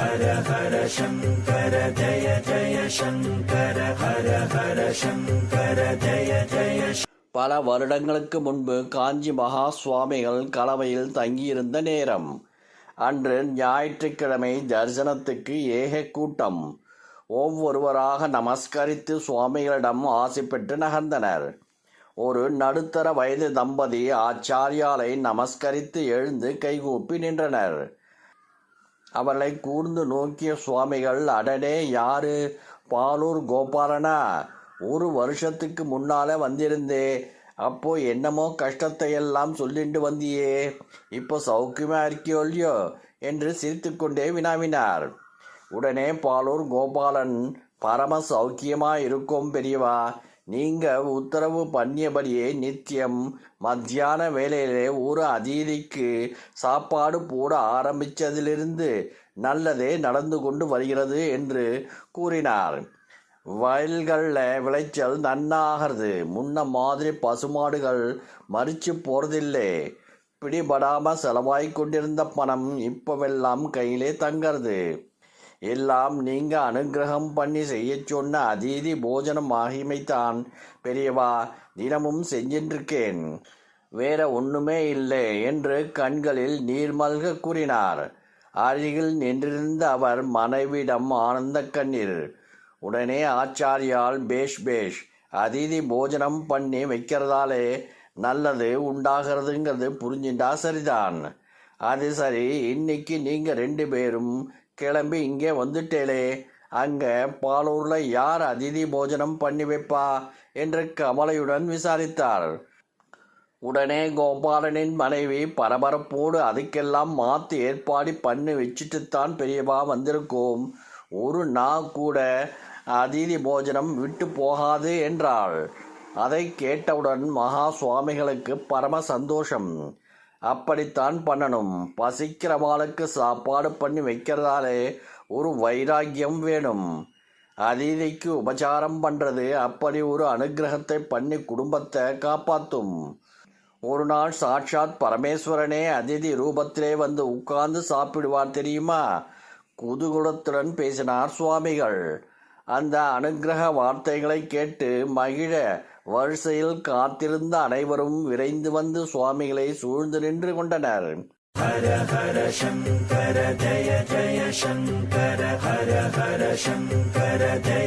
ஹர ஹர சங்கர ஜய ஜய சங்கர ஹர ஹர சங்கர ஜய ஜய பல வருடங்களுக்கு முன்பு காஞ்சி மகா சுவாமிகள் கலவையில் தங்கியிருந்த நேரம். அன்று ஞாயிற்றுக்கிழமை தரிசனத்துக்கு ஏக கூட்டம். ஒவ்வொருவராக நமஸ்கரித்து சுவாமிகளிடம் ஆசை பெற்று நகர்ந்தனர். ஒரு நடுத்தர வயது தம்பதி ஆச்சாரியாலை நமஸ்கரித்து எழுந்து கைகூப்பி நின்றனர். அவர்களை கூர்ந்து நோக்கிய சுவாமிகள் அடடே யாரு? பாலூர் கோபாலனா? ஒரு வருஷத்துக்கு முன்னால வந்திருந்தே. அப்போ என்னமோ கஷ்டத்தை எல்லாம் சொல்லிட்டு வந்தியே. இப்போ சௌக்கியமா இருக்கியோ இல்லையோ? என்று சிரித்துக்கொண்டே வினாவினார். உடனே பாலூர் கோபாலன் பரம சௌக்கியமா இருக்கும் பெரியவா. நீங்க உத்தரவு பண்ணியபடியே நித்தியம் மத்தியான வேலையிலே ஒரு அதிதிக்கு சாப்பாடு போட ஆரம்பித்ததிலிருந்து நல்லதே நடந்து கொண்டு வருகிறது என்று கூறினார். வயல்களில் விளைச்சல் நன்னாகிறது. முன்ன மாதிரி பசுமாடுகள் மறிச்சு போகிறதில்லை பிடிபடாமல் செலவாய் கொண்டிருந்த பணம் இப்போவெல்லாம் கையிலே தங்கிறது. எல்லாம் நீங்க அனுகிரகம் பண்ணி செய்ய சொன்ன அதீதி போஜனம் ஆகியமைத்தான் பெரியவா தினமும் செஞ்சின்றிருக்கேன். வேற ஒண்ணுமே இல்லை என்று கண்களில் நீர்மல்க கூறினார். அருகில் நின்றிருந்த அவர் மனைவிடம் ஆனந்த கண்ணீர். உடனே ஆச்சாரியால் பேஷ் பேஷ் அதிதி போஜனம் பண்ணி வைக்கிறதாலே நல்லது உண்டாகிறதுங்கிறது புரிஞ்சுட்டா சரிதான். அது சரி இன்னைக்கு நீங்க ரெண்டு பேரும் கிளம்பி இங்கே வந்துட்டேளே. அங்கே பாலூரில் யார் அதிதி போஜனம் பண்ணி வைப்பா? என்று கமலையுடன் விசாரித்தார். உடனே கோபாலனின் மனைவி பரபரப்போடு அதுக்கெல்லாம் மாற்றி ஏற்பாடு பண்ணி வச்சுட்டு தான் பெரியவா வந்திருக்கோம். ஒரு நாள் கூட அதிதி போஜனம் விட்டு போகாது என்றாள். அதை கேட்டவுடன் மகா சுவாமிகளுக்கு பரம சந்தோஷம். அப்படித்தான் பண்ணணும். பசிக்கிறவாளுக்கு சாப்பாடு பண்ணி வைக்கிறதாலே ஒரு வைராக்கியம் வேணும். அதிதிக்கு உபச்சாரம் பண்ணுறது அப்படி ஒரு அனுகிரகத்தை பண்ணி குடும்பத்தை காப்பாற்றும் ஒரு நாள் சாட்சாத் பரமேஸ்வரனே அதிதி ரூபத்திலே வந்து உட்கார்ந்து சாப்பிடுவார் தெரியுமா? குதுகுலத்துடன் பேசினார் சுவாமிகள். அந்த அனுக்கிரக வார்த்தைகளை கேட்டு மகிழ வரிசையில் காத்திருந்த அனைவரும் விரைந்து வந்து சுவாமிகளை சூழ்ந்து நின்று கொண்டனர். ஹர ஹர சங்கர ஜய ஜய சங்கர ஹர ஹர சங்கர ஜய